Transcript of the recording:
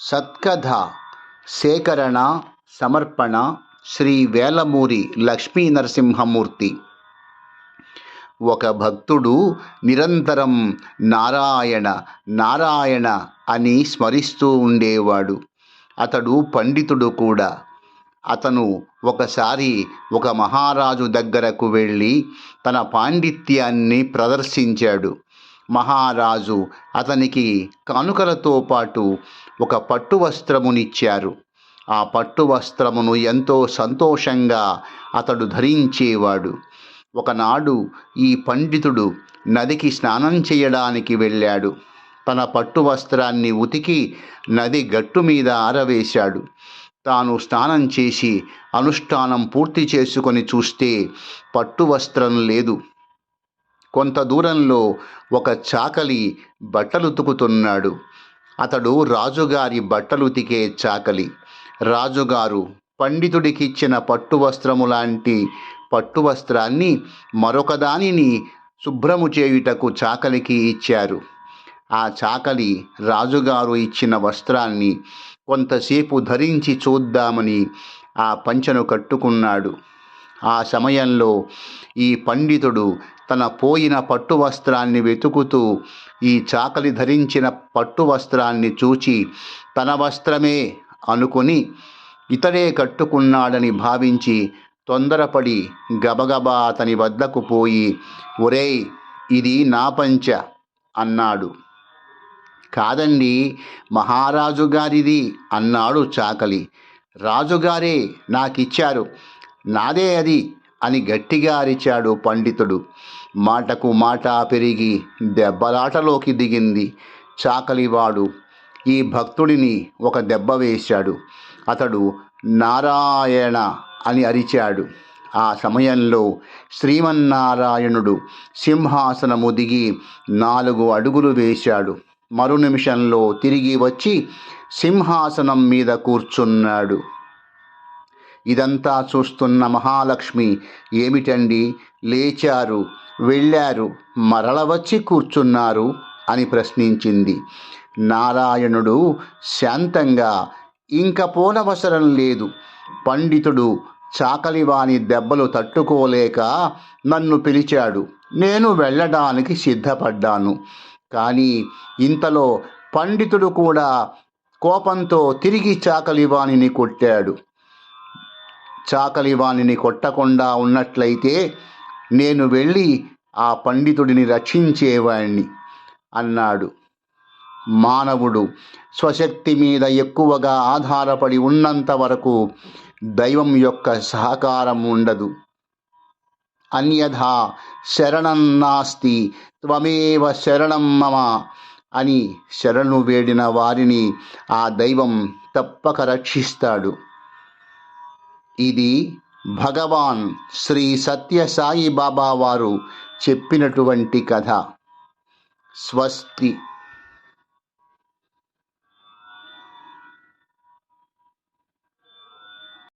సత్కథ సేకరణ సమర్పణ శ్రీ వేలమూరి లక్ష్మీ నరసింహమూర్తి. ఒక భక్తుడు నిరంతరం నారాయణ నారాయణ అని స్మరిస్తూ ఉండేవాడు. అతడు పండితుడు కూడా. అతను ఒకసారి ఒక మహారాజు దగ్గరకు వెళ్ళి తన పాండిత్యాన్ని ప్రదర్శించాడు. మహారాజు అతనికి కానుకలతో పాటు ఒక పట్టు వస్త్రమునిచ్చారు. ఆ పట్టు వస్త్రమును ఎంతో సంతోషంగా అతడు ధరించేవాడు. ఒకనాడు ఈ పండితుడు నదికి స్నానం చేయడానికి వెళ్ళాడు. తన పట్టు వస్త్రాన్ని ఉతికి నది గట్టు మీద ఆరవేశాడు. తాను స్నానం చేసి అనుష్ఠానం పూర్తి చేసుకొని చూస్తే పట్టు వస్త్రం లేదు. కొంత దూరంలో ఒక చాకలి బట్టలు ఉతుకుతున్నాడు. అతడు రాజుగారి బట్టలు ఉతికే చాకలి. రాజుగారు పండితుడికిచ్చిన పట్టు వస్త్రము లాంటి పట్టు వస్త్రాన్ని మరొక దానిని శుభ్రము చేయుటకు చాకలికి ఇచ్చారు. ఆ చాకలి రాజుగారు ఇచ్చిన వస్త్రాన్ని కొంతసేపు ధరించి చూద్దామని ఆ పంచను కట్టుకున్నాడు. ఆ సమయంలో ఈ పండితుడు తన పోయిన పట్టు వస్త్రాన్ని వెతుకుతూ ఈ చాకలి ధరించిన పట్టు వస్త్రాన్ని చూచి తన వస్త్రమే అనుకుని ఇతడే కట్టుకున్నాడని భావించి తొందరపడి గబగబా అతని వద్దకు పోయి ఒరేయ్ ఇది నా పంచ అన్నాడు. కాదండి మహారాజు గారిది అన్నాడు చాకలి. రాజుగారే నాకిచ్చారు. నాదే అది అని గట్టిగా అరిచాడు పండితుడు. మాటకు మాట పెరిగి దెబ్బలాటలోకి దిగింది చాకలివాడు. ఈ భక్తుడిని ఒక దెబ్బ వేశాడు. అతడు నారాయణ అని అరిచాడు. ఆ సమయంలో శ్రీమన్నారాయణుడు సింహాసనము దిగి నాలుగు అడుగులు వేశాడు. మరు నిమిషంలో తిరిగి వచ్చి సింహాసనం మీద కూర్చున్నాడు. ఇదంతా చూస్తున్న మహాలక్ష్మి ఏమిటండి? లేచారు. వెళ్ళారు. మరల వచ్చి కూర్చున్నారు? అని ప్రశ్నించింది. నారాయణుడు శాంతంగా ఇంక పోనవసరం లేదు. పండితుడు చాకలివాని దెబ్బలు తట్టుకోలేక నన్ను పిలిచాడు. నేను వెళ్ళడానికి సిద్ధపడ్డాను. కానీ ఇంతలో పండితుడు కూడా కోపంతో తిరిగి చాకలివాణిని కొట్టాడు. చాకలివాణిని కొట్టకుండా ఉన్నట్లయితే నేను వెళ్ళి ఆ పండితుడిని రక్షించేవాణ్ణి అన్నాడు. మానవుడు స్వశక్తి మీద ఎక్కువగా ఆధారపడి ఉన్నంత వరకు దైవం యొక్క సహకారం ఉండదు. అన్యథా శరణం నాస్తి త్వమేవ శరణం మమ అని శరణు వేడిన వారిని ఆ దైవం తప్పక రక్షిస్తాడు. ఇది భగవాన్ శ్రీ సత్య సాయి బాబా వారు చెప్పినటువంటి కథ. స్వస్తి.